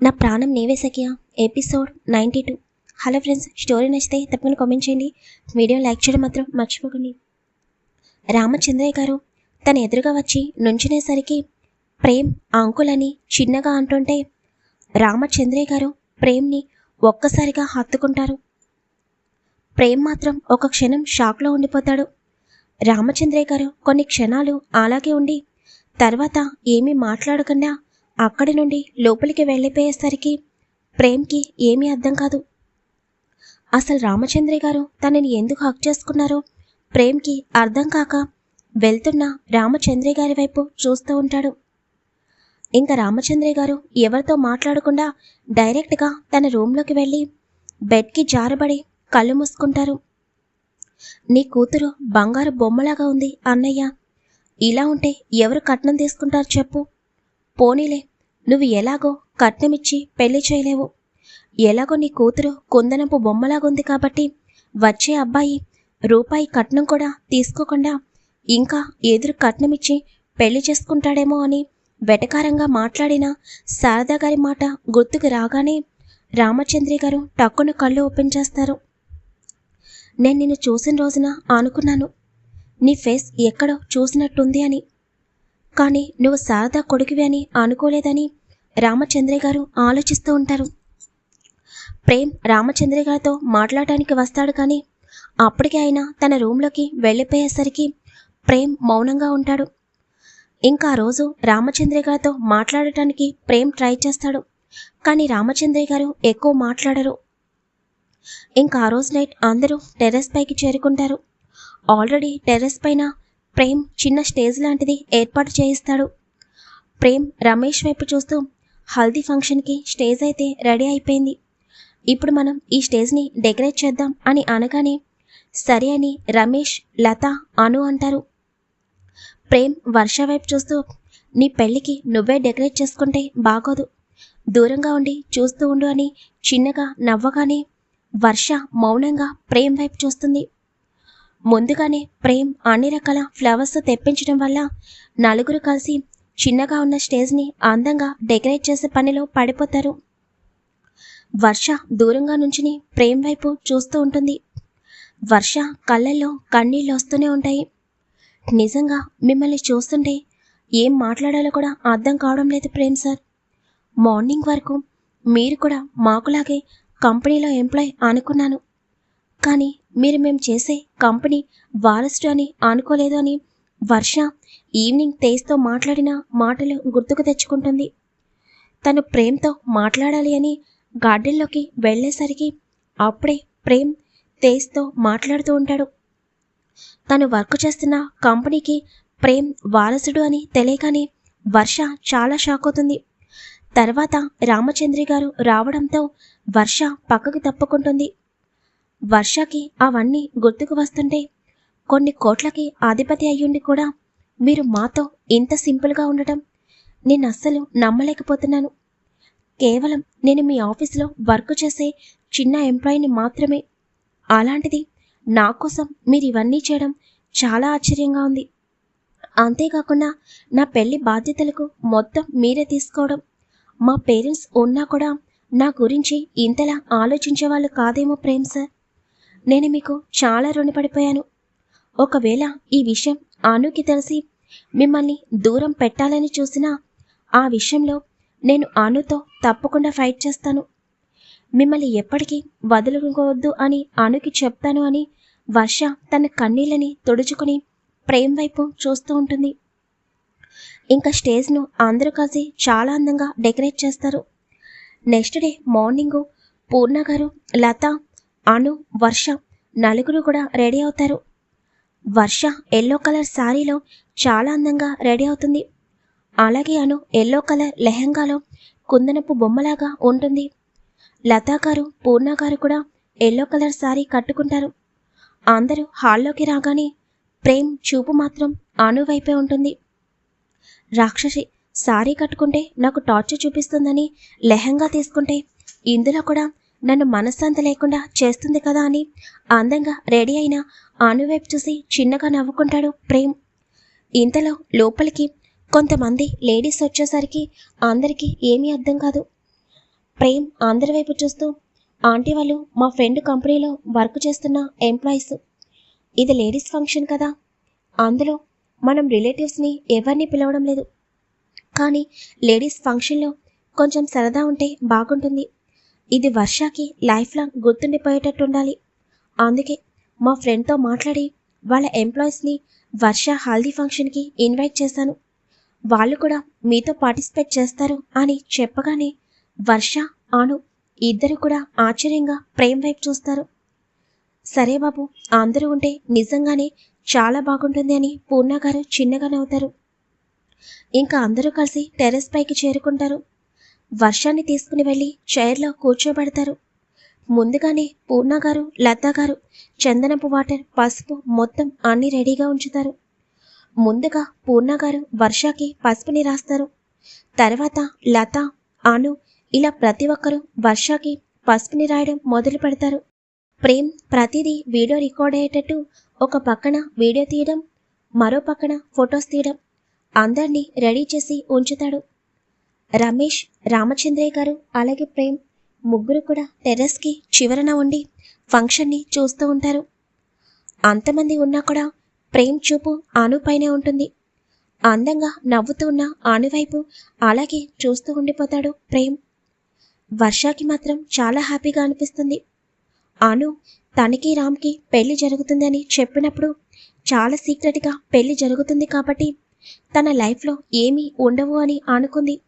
నా ప్రాణం నీవే సఖియా. Episode ninety two hello friends story నచ్చితే తప్పకుండా కామెంట్ చేయండి. వీడియో లైక్ చేయడం మాత్రం మర్చిపోకండి. రామచంద్రయ్య గారు తన ఎదురుగా వచ్చి నుంచునేసరికి ప్రేమ్ అంకుల్ అని చిన్నగా అంటుంటే రామచంద్రయ్య గారు ప్రేమ్ని ఒక్కసారిగా హత్తుకుంటారు. ప్రేమ్ మాత్రం ఒక క్షణం షాక్లో ఉండిపోతాడు. రామచంద్రయ్య గారు కొన్ని క్షణాలు అలాగే ఉండి తర్వాత ఏమీ మాట్లాడకుండా అక్కడి నుండి లోపలికి వెళ్ళిపోయేసరికి ప్రేమ్కి ఏమీ అర్థం కాదు. అసలు రామచంద్రి గారు తనని ఎందుకు హక్ చేసుకున్నారో ప్రేమ్కి అర్థం కాక వెళ్తున్న రామచంద్రి గారి వైపు చూస్తూ ఉంటాడు. ఇంకా రామచంద్రి గారు ఎవరితో మాట్లాడకుండా డైరెక్ట్గా తన రూమ్లోకి వెళ్ళి బెడ్కి జారబడి కళ్ళు మూసుకుంటారు. నీ కూతురు బంగారు బొమ్మలాగా ఉంది అన్నయ్య. ఇలా ఉంటే ఎవరు కట్నం తీసుకుంటారు చెప్పు. పోనీలే నువ్వు ఎలాగో కట్నమిచ్చి పెళ్ళి చేయలేవు. ఎలాగో నీ కూతురు కుందనపు బొమ్మలాగుంది కాబట్టి వచ్చే అబ్బాయి రూపాయి కట్నం కూడా తీసుకోకుండా ఇంకా ఎదురు కట్నమిచ్చి పెళ్ళి చేసుకుంటాడేమో అని వెటకారంగా మాట్లాడిన శారదా గారి మాట గుర్తుకు రాగానే రామచంద్రి గారు టక్కున కళ్ళు ఓపెన్ చేస్తారు. నేను నిన్ను చూసిన రోజున అనుకున్నాను. నీ ఫేస్ ఎక్కడో చూసినట్టుంది అని కానీ నువ్వు శారదా కొడుకువి అని అనుకోలేదని రామచంద్రయ్య గారు ఆలోచిస్తూ ఉంటారు. ప్రేమ్ రామచంద్రయ్య గారితో మాట్లాడటానికి వస్తాడు కానీ అప్పటికే ఆయన తన రూమ్లోకి వెళ్ళిపోయేసరికి ప్రేమ్ మౌనంగా ఉంటాడు. ఇంకా ఆ రోజు రామచంద్రయ్య గారితో మాట్లాడటానికి ప్రేమ్ ట్రై చేస్తాడు కానీ రామచంద్రయ్య గారు ఎక్కువ మాట్లాడరు. ఇంకా ఆ రోజు నైట్ అందరూ టెర్రస్ పైకి చేరుకుంటారు. ఆల్రెడీ టెర్రస్ పైన ప్రేమ్ చిన్న స్టేజ్ లాంటిది ఏర్పాటు చేయిస్తాడు. ప్రేమ్ రమేష్ వైపు చూస్తూ హల్దీ ఫంక్షన్కి స్టేజ్ అయితే రెడీ అయిపోయింది. ఇప్పుడు మనం ఈ స్టేజ్ని డెకరేట్ చేద్దాం అని అనగానే సరే అని రమేష్ లత అను అంటారు. ప్రేమ్ వర్ష వైపు చూస్తూ నీ పెళ్ళికి నువ్వే డెకరేట్ చేసుకుంటే బాగోదు. దూరంగా ఉండి చూస్తూ ఉండు అని చిన్నగా నవ్వగానే వర్ష మౌనంగా ప్రేమ్ వైపు చూస్తుంది. ముందుగానే ప్రేమ్ అన్ని రకాల ఫ్లవర్స్ తెప్పించడం వల్ల నలుగురు కలిసి చిన్నగా ఉన్న స్టేజ్ని అందంగా డెకరేట్ చేసే పనిలో పడిపోతారు. వర్ష దూరంగా నుంచుని ప్రేమ్ వైపు చూస్తూ ఉంటుంది. వర్ష కళ్ళల్లో కన్నీళ్ళు వస్తూనే ఉంటాయి. నిజంగా మిమ్మల్ని చూస్తుంటే ఏం మాట్లాడాలో కూడా అర్థం కావడం లేదు ప్రేమ్ సార్. మార్నింగ్ వరకు మీరు కూడా మాకులాగే కంపెనీలో ఎంప్లాయ్ అనుకున్నాను. కానీ మీరు మేము చేసే కంపెనీ వారసుడు అని అనుకోలేదు అని వర్ష ఈవినింగ్ తేజ్తో మాట్లాడిన మాటలు గుర్తుకు తెచ్చుకుంటుంది. తను ప్రేమ్తో మాట్లాడాలి అని గార్డెన్లోకి వెళ్ళేసరికి అప్పుడే ప్రేమ్ తేజ్తో మాట్లాడుతూ ఉంటాడు. తను వర్క్ చేస్తున్న కంపెనీకి ప్రేమ్ వారసుడు అని తెలియగానే వర్ష చాలా షాక్ అవుతుంది. తర్వాత రామచంద్రి గారు రావడంతో వర్ష పక్కకు తప్పుకుంటుంది. వర్షకి అవన్నీ గుర్తుకు వస్తుంటే కొన్ని కోట్లకి ఆధిపతి అయ్యుండి కూడా మీరు మాతో ఇంత సింపుల్గా ఉండటం నేను అస్సలు నమ్మలేకపోతున్నాను. కేవలం నేను మీ ఆఫీస్లో వర్క్ చేసే చిన్న ఎంప్లాయీని మాత్రమే. అలాంటిది నా కోసం మీరు ఇవన్నీ చేయడం చాలా ఆశ్చర్యంగా ఉంది. అంతేకాకుండా నా పెళ్ళి బాధ్యతలకు మొత్తం మీరే తీసుకోవడం. మా పేరెంట్స్ ఉన్నా కూడా నా గురించి ఇంతలా ఆలోచించే వాళ్ళు కాదేమో ప్రేమ్ సార్. నేను మీకు చాలా రుణపడిపోయాను. ఒకవేళ ఈ విషయం ఆనుకి తెలిసి మిమ్మల్ని దూరం పెట్టాలని చూసినా ఆ విషయంలో నేను ఆనుతో తప్పకుండా ఫైట్ చేస్తాను. మిమ్మల్ని ఎప్పటికీ వదులుకోవద్దు అని ఆనుకి చెప్తాను అని వర్ష తన కన్నీళ్ళని తుడుచుకుని ప్రేమ్ వైపు చూస్తూ ఉంటుంది. ఇంకా స్టేజ్ను అందరూ కలిసి చాలా అందంగా డెకరేట్ చేస్తారు. నెక్స్ట్ డే మార్నింగు పూర్ణ గారు లత అను వర్ష నలుగురు కూడా రెడీ అవుతారు. వర్ష ఎల్లో కలర్ శారీలో చాలా అందంగా రెడీ అవుతుంది. అలాగే అను ఎల్లో కలర్ లెహంగాలో కుందనపు బొమ్మలాగా ఉంటుంది. లతా గారు పూర్ణ గారు కూడా ఎల్లో కలర్ శారీ కట్టుకుంటారు. అందరూ హాల్లోకి రాగానే ప్రేమ్ చూపు మాత్రం అను వైపే ఉంటుంది. రాక్షసి శారీ కట్టుకుంటే నాకు టార్చర్ చూపిస్తుందని లెహంగా తీసుకుంటే ఇందులో కూడా నన్ను మనశ్శాంతి లేకుండా చేస్తుంది కదా అని అందంగా రెడీ అయిన అనువైపు చూసి చిన్నగా నవ్వుకుంటాడు ప్రేమ్. ఇంతలో లోపలికి కొంతమంది లేడీస్ వచ్చేసరికి అందరికీ ఏమీ అర్థం కాదు. ప్రేమ్ అందరి వైపు చూస్తూ ఆంటీ వాళ్ళు మా ఫ్రెండ్ కంపెనీలో వర్క్ చేస్తున్న ఎంప్లాయీస్. ఇది లేడీస్ ఫంక్షన్ కదా. అందులో మనం రిలేటివ్స్ని ఎవరిని పిలవడం లేదు. కానీ లేడీస్ ఫంక్షన్లో కొంచెం సరదా ఉంటే బాగుంటుంది. ఇది వర్షాకి లైఫ్ లాంగ్ గుర్తుండిపోయేటట్టు ఉండాలి అందుకే మా ఫ్రెండ్తో మాట్లాడి వాళ్ళ ఎంప్లాయీస్ని వర్ష హల్దీ ఫంక్షన్కి ఇన్వైట్ చేశాను వాళ్ళు కూడా మీతో పార్టిసిపేట్ చేస్తారు అని చెప్పగానే వర్ష ఆను ఇద్దరు కూడా ఆశ్చర్యంగా ప్రేమ్ వైపు చూస్తారు. సరే బాబు అందరూ ఉంటే నిజంగానే చాలా బాగుంటుంది అని పూర్ణ గారు చిన్నగా నవ్వుతారు ఇంకా అందరూ కలిసి టెర్రస్ పైకి చేరుకుంటారు. వర్షాన్ని తీసుకుని వెళ్ళి చైర్లో కూర్చోబెడతారు. ముందుగానే పూర్ణ గారు లతా గారు చందనపు వాటర్ పసుపు మొత్తం అన్ని రెడీగా ఉంచుతారు. ముందుగా పూర్ణ గారు వర్షాకి పసుపుని రాస్తారు. తర్వాత లత అను ఇలా ప్రతి ఒక్కరూ వర్షాకి పసుపుని రాయడం మొదలు పెడతారు. ప్రేమ్ ప్రతిదీ వీడియో రికార్డ్ అయ్యేటట్టు ఒక పక్కన వీడియో తీయడం మరో పక్కన ఫొటోస్ తీయడం అందరినీ రెడీ చేసి ఉంచుతాడు. రమేష్ రామచంద్రయ్య గారు అలాగే ప్రేమ్ ముగ్గురు కూడా టెర్రస్కి చివరన ఉండి ఫంక్షన్ని చూస్తూ ఉంటారు. అంతమంది ఉన్నా కూడా ప్రేమ్ చూపు ఆనుపైనే ఉంటుంది. అందంగా నవ్వుతూ ఉన్న ఆనువైపు అలాగే చూస్తూ ఉండిపోతాడు ప్రేమ్. వర్షాకి మాత్రం చాలా హ్యాపీగా అనిపిస్తుంది. అను తనకి రామ్కి పెళ్ళి జరుగుతుందని చెప్పినప్పుడు చాలా సీక్రెట్గా పెళ్ళి జరుగుతుంది కాబట్టి తన లైఫ్లో ఏమీ ఉండవు అని అనుకుంది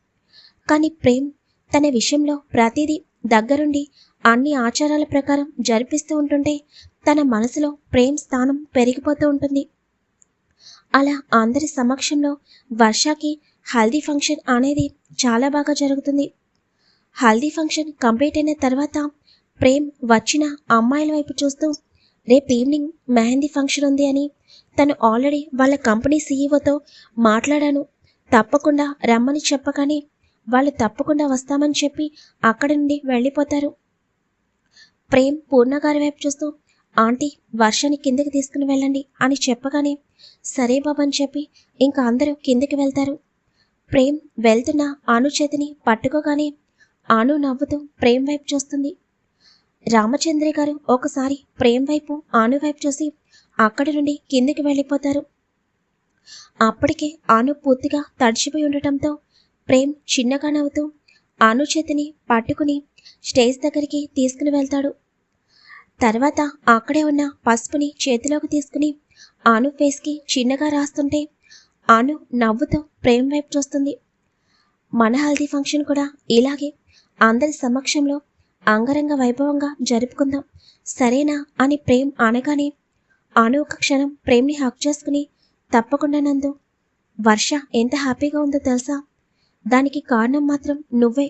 కానీ ప్రేమ్ తన విషయంలో ప్రతిదీ దగ్గరుండి అన్ని ఆచారాల ప్రకారం జరిపిస్తూ ఉంటుంటే తన మనసులో ప్రేమ్ స్థానం పెరిగిపోతూ ఉంటుంది. అలా అందరి సమక్షంలో వర్షాకి హల్దీ ఫంక్షన్ అనేది చాలా బాగా జరుగుతుంది. హల్దీ ఫంక్షన్ కంప్లీట్ అయిన తర్వాత ప్రేమ్ వచ్చిన అమ్మాయిల వైపు చూస్తూ రేపు ఈవినింగ్ మెహందీ ఫంక్షన్ ఉంది అని తను ఆల్రెడీ వాళ్ళ కంపెనీ సీఈఓతో మాట్లాడాను. తప్పకుండా రమ్మని చెప్పగానే వాళ్ళు తప్పకుండా వస్తామని చెప్పి అక్కడి నుండి వెళ్ళిపోతారు. ప్రేమ్ పూర్ణగారి వైపు చూస్తూ ఆంటీ వర్షాన్ని కిందకి తీసుకుని వెళ్ళండి అని చెప్పగానే సరే బాబు అని చెప్పి ఇంకా అందరూ కిందకి వెళ్తారు. ప్రేమ్ వెళ్తున్న అను చేతిని పట్టుకోగానే అను నవ్వుతూ ప్రేమ్ వైపు చూస్తుంది. రామచంద్రి గారు ఒకసారి ప్రేమ్ వైపు ఆను వైపు చూసి అక్కడి నుండి కిందికి వెళ్ళిపోతారు. అప్పటికే ఆను పూర్తిగా తడిచిపోయి ఉండటంతో ప్రేమ్ చిన్నగా నవ్వుతూ ఆను చేతిని పట్టుకుని స్టేజ్ దగ్గరికి తీసుకుని వెళ్తాడు. తర్వాత అక్కడే ఉన్న పసుపుని చేతిలోకి తీసుకుని అను ఫేస్కి చిన్నగా రాస్తుంటే అను నవ్వుతూ ప్రేమ్ వైపు చూస్తుంది. మన హల్దీ ఫంక్షన్ కూడా ఇలాగే అందరి సమక్షంలో అంగరంగ వైభవంగా జరుపుకుందాం. సరేనా అని ప్రేమ్ అనగానే అను ఒక క్షణం ప్రేమ్ని హక్ చేసుకుని తప్పకుండా నందు వర్ష ఎంత హ్యాపీగా ఉందో తెలుసా? దానికి కారణం మాత్రం నువ్వే.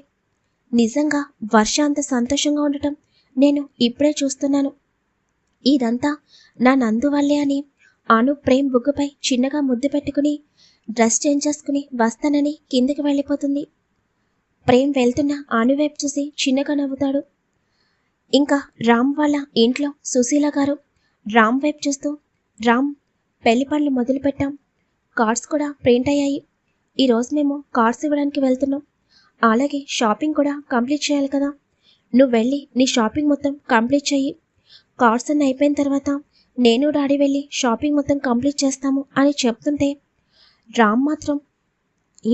నిజంగా వర్ష అంత సంతోషంగా ఉండటం నేను ఇప్పుడే చూస్తున్నాను. ఇదంతా నా నందు వల్లే అని అను ప్రేమ్ బుగ్గపై చిన్నగా ముద్దు పెట్టుకుని డ్రెస్ చేంజ్ చేసుకుని వస్తానని కిందకి వెళ్ళిపోతుంది. ప్రేమ్ వెళ్తున్న అను వైపు చూసి చిన్నగా నవ్వుతాడు. ఇంకా రామ్ వాళ్ళ ఇంట్లో సుశీల గారు రామ్ వైపు చూస్తూ రామ్ పెళ్ళి పనులు మొదలుపెట్టాం. కార్డ్స్ కూడా ప్రింట్ అయ్యాయి. ఈరోజు మేము కార్డ్స్ ఇవ్వడానికి వెళ్తున్నాం. అలాగే షాపింగ్ కూడా కంప్లీట్ చేయాలి కదా. నువ్వు వెళ్ళి నీ షాపింగ్ మొత్తం కంప్లీట్ చెయ్యి. కార్డ్స్ అన్నీ అయిపోయిన తర్వాత నేను డాడీ వెళ్ళి షాపింగ్ మొత్తం కంప్లీట్ చేస్తాము అని చెప్తుంటే రామ్ మాత్రం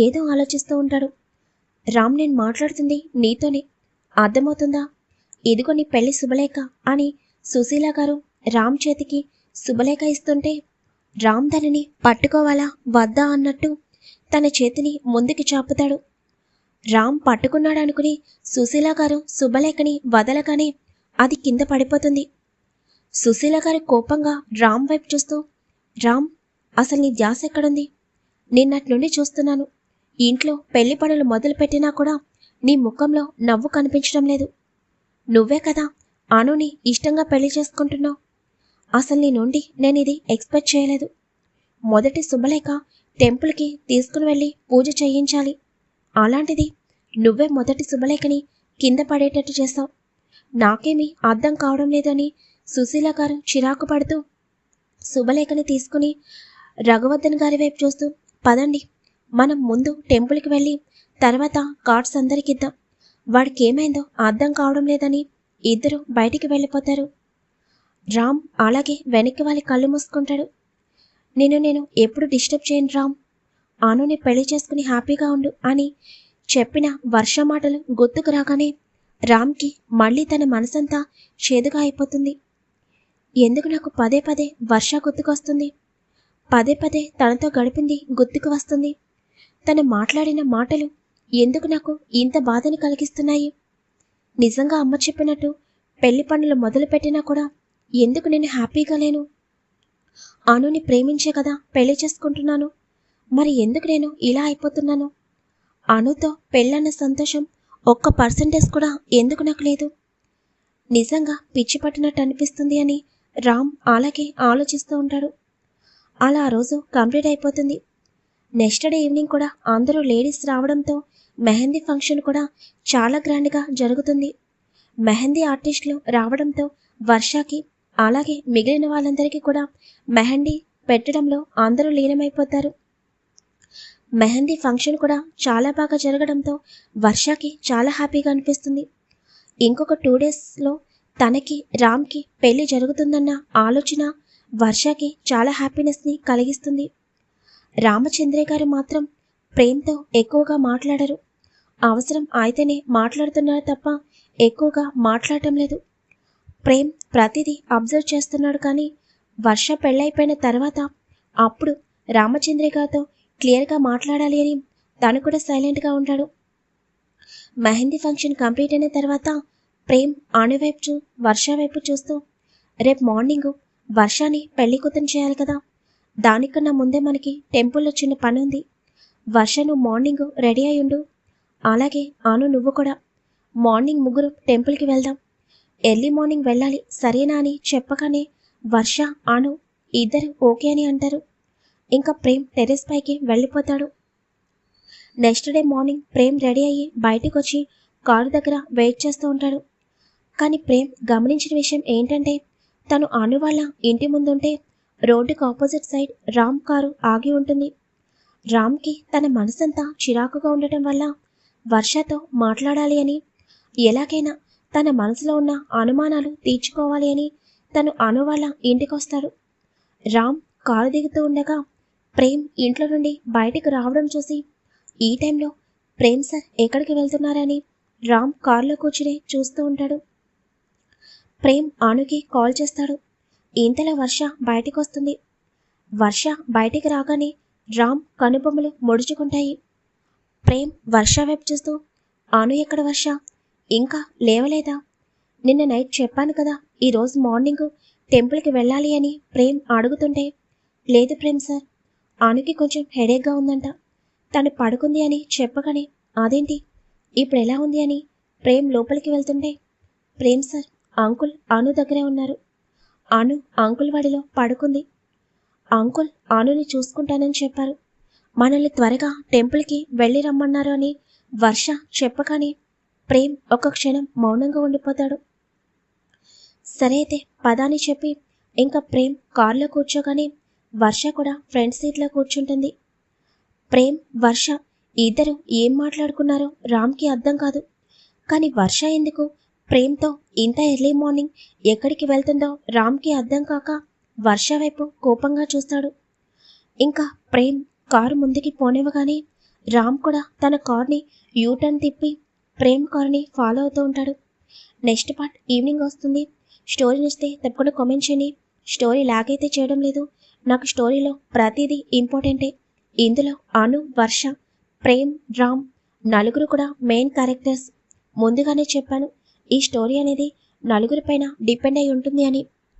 ఏదో ఆలోచిస్తూ ఉంటాడు. రామ్ నేను మాట్లాడుతుంది నీతోనే. అర్థమవుతుందా? ఇదిగో నీ పెళ్ళి శుభలేఖ అని సుశీల గారు రామ్ చేతికి శుభలేఖ ఇస్తుంటే రామ్ దానిని పట్టుకోవాలా? వద్దా అన్నట్టు తన చేతిని ముందుకి చాపుతాడు. రామ్ పట్టుకున్నాడు అనుకుని సుశీల గారు శుభలేఖని వదలగానే అది కింద పడిపోతుంది. సుశీల గారు కోపంగా రామ్ వైపు చూస్తూ రామ్ అసలు నీ ధ్యాస ఎక్కడుంది? నిన్నట్నుండి చూస్తున్నాను. ఇంట్లో పెళ్ళి పనులు మొదలు పెట్టినా కూడా నీ ముఖంలో నవ్వు కనిపించడం లేదు. నువ్వే కదా అనుని ఇష్టంగా పెళ్ళి చేసుకుంటున్నావు. అసలు నీ నుండి నేను ఇది ఎక్స్పెక్ట్ చేయలేదు. మొదటి శుభలేఖ టెంపుల్కి తీసుకుని వెళ్ళి పూజ చేయించాలి. అలాంటిది నువ్వే మొదటి శుభలేఖని కింద పడేటట్టు చేస్తావు. నాకేమీ అర్థం కావడం లేదని సుశీల గారు చిరాకు పడుతూ శుభలేఖని తీసుకుని రఘువర్ధన్ గారి వైపు చూస్తూ పదండి మనం ముందు టెంపుల్కి వెళ్ళి తర్వాత కార్డ్స్ అందరికిద్దాం వాడికి ఏమైందో అర్థం కావడం లేదని ఇద్దరు బయటికి వెళ్ళిపోతారు. రామ్ అలాగే వెనక్కి వాళ్ళ కళ్ళు మూసుకుంటాడు. నేను నేను ఎప్పుడు డిస్టర్బ్ చేయను రామ్. ఆనుని పెళ్ళి చేసుకుని హ్యాపీగా ఉండు అని చెప్పిన వర్ష మాటలు గుర్తుకు రాగానే రామ్కి మళ్ళీ తన మనసంతా చేదుగా అయిపోతుంది. ఎందుకు నాకు పదే పదే వర్ష గుర్తుకొస్తుంది? పదే పదే తనతో గడిపింది గుర్తుకు వస్తుంది. తను మాట్లాడిన మాటలు ఎందుకు నాకు ఇంత బాధని కలిగిస్తున్నాయి? నిజంగా అమ్మ చెప్పినట్టు పెళ్ళి పనులు మొదలుపెట్టినా కూడా ఎందుకు నేను హ్యాపీగా లేను? అనుని ప్రేమించే కదా పెళ్ళి చేసుకుంటున్నాను. మరి ఎందుకు నేను ఇలా అయిపోతున్నాను? అనుతో పెళ్ళన్న సంతోషం ఒక్క పర్సంటేజ్ కూడా ఎందుకు నాకు లేదు? నిజంగా పిచ్చి పట్టినట్టు అనిపిస్తుంది అని రామ్ అలాగే ఆలోచిస్తూ ఉంటాడు. అలా ఆ రోజు కంప్లీట్ అయిపోతుంది. నెక్స్ట్ డే ఈవినింగ్ కూడా అందరూ లేడీస్ రావడంతో మెహందీ ఫంక్షన్ కూడా చాలా గ్రాండ్గా జరుగుతుంది. మెహందీ ఆర్టిస్టులు రావడంతో వర్షాకి అలాగే మిగిలిన వాళ్ళందరికీ కూడా మెహందీ పెట్టడంలో అందరూ లీనమైపోతారు. మెహందీ ఫంక్షన్ కూడా చాలా బాగా జరగడంతో వర్షకి చాలా హ్యాపీగా అనిపిస్తుంది. ఇంకొక టూ డేస్లో తనకి రామ్కి పెళ్ళి జరుగుతుందన్న ఆలోచన వర్షకి చాలా హ్యాపీనెస్ని కలిగిస్తుంది. రామచంద్రే గారు మాత్రం ప్రేమ్తో ఎక్కువగా మాట్లాడరు. అవసరం అయితేనే మాట్లాడుతున్నారు తప్ప ఎక్కువగా మాట్లాడటం లేదు. ప్రేమ్ ప్రతిదీ అబ్జర్వ్ చేస్తున్నాడు కానీ వర్ష పెళ్ళైపోయిన తర్వాత అప్పుడు రామచంద్రికతో క్లియర్గా మాట్లాడాలి అని తను కూడా సైలెంట్గా ఉంటాడు. మెహందీ ఫంక్షన్ కంప్లీట్ అయిన తర్వాత ప్రేమ్ ఆను వైపు చూ వర్ష వైపు చూస్తూ రేపు మార్నింగ్ వర్షాన్ని పెళ్ళి కూతురు చేయాలి కదా. దానికన్నా ముందే మనకి టెంపుల్లో చిన్న పని ఉంది. వర్షను మార్నింగ్ రెడీ అయ్యుండు. అలాగే ఆను నువ్వు కూడా. మార్నింగ్ ముగ్గురు టెంపుల్కి వెళ్దాం. ఎర్లీ మార్నింగ్ వెళ్ళాలి. సరేనా అని చెప్పగానే వర్ష ఆను ఇద్దరు ఓకే అని అంటారు. ఇంకా ప్రేమ్ టెరెస్ పైకి వెళ్ళిపోతాడు. Next day morning Prem ready అయ్యి బయటకు వచ్చి కారు దగ్గర వెయిట్ చేస్తూ ఉంటాడు. కానీ ప్రేమ్ గమనించిన విషయం ఏంటంటే తను అను వాళ్ళ ఇంటి ముందుంటే రోడ్డుకి ఆపోజిట్ సైడ్ రామ్ కారు ఆగి ఉంటుంది. రామ్కి తన మనసంతా చిరాకుగా ఉండటం వల్ల వర్షతో మాట్లాడాలి అని ఎలాగైనా తన మనసులో ఉన్న అనుమానాలు తీర్చుకోవాలి అని తను అను వాళ్ళ ఇంటికొస్తాడు. రామ్ కారు దిగుతూ ఉండగా ప్రేమ్ ఇంట్లో నుండి బయటకు రావడం చూసి ఈ టైంలో ప్రేమ్ సార్ ఎక్కడికి వెళ్తున్నారని రామ్ కారులో కూర్చుని చూస్తూ ఉంటాడు. ప్రేమ్ ఆనుకి కాల్ చేస్తాడు. ఇంతలో వర్ష బయటికి వస్తుంది వర్ష బయటికి రాగానే రామ్ కనుబొమ్మలు ముడుచుకుంటాయి. ప్రేమ్ వర్ష వైపు చూస్తూ ఆను ఎక్కడ వర్ష? ఇంకా లేవలేదా? నిన్న నైట్ చెప్పాను కదా ఈరోజు మార్నింగ్ టెంపుల్కి వెళ్ళాలి అని ప్రేమ్ అడుగుతుంటే లేదు ప్రేమ్ సార్ ఆనుకి కొంచెం హెడేక్గా ఉందంట. తను పడుకుంది అని చెప్పగానే అదేంటి ఇప్పుడు ఎలా ఉంది అని ప్రేమ్ లోపలికి వెళ్తుంటే ప్రేమ్ సార్ అంకుల్ అను దగ్గరే ఉన్నారు. అను అంకుల్ వాడిలో పడుకుంది. అంకుల్ అనుని చూసుకుంటానని చెప్పారు. మనల్ని త్వరగా టెంపుల్కి వెళ్ళి రమ్మన్నారు అని వర్ష చెప్పగానే ప్రేమ్ ఒక క్షణం మౌనంగా ఉండిపోతాడు. సరే అయితే పదాని చెప్పి ఇంకా ప్రేమ్ కారులో కూర్చోగానే వర్ష కూడా ఫ్రంట్ సీట్లో కూర్చుంటుంది. ప్రేమ్ వర్ష ఇద్దరు ఏం మాట్లాడుకున్నారో రామ్కి అర్థం కాదు. కానీ వర్ష ఎందుకు ప్రేమ్తో ఇంత ఎర్లీ మార్నింగ్ ఎక్కడికి వెళ్తుందో రామ్కి అర్థం కాక వర్ష వైపు కోపంగా చూస్తాడు. ఇంకా ప్రేమ్ కారు ముందుకి పోనివ్వగానే రామ్ కూడా తన కార్ని యూటర్న్ తిప్పి ప్రేమ్ కారుని ఫాలో అవుతూ ఉంటాడు. నెక్స్ట్ పార్ట్ ఈవినింగ్ వస్తుంది. స్టోరీ నచ్చితే తప్పకుండా కామెంట్ చేయండి. స్టోరీ లాగ్ అయితే చేయడం లేదు. నాకు స్టోరీలో ప్రతిదీ ఇంపార్టెంటే ఇందులో అను వర్ష ప్రేమ్ రామ్ నలుగురు కూడా మెయిన్ క్యారెక్టర్స్ ముందుగానే చెప్పాను ఈ స్టోరీ అనేది నలుగురి పైన డిపెండ్ అయి ఉంటుంది అని.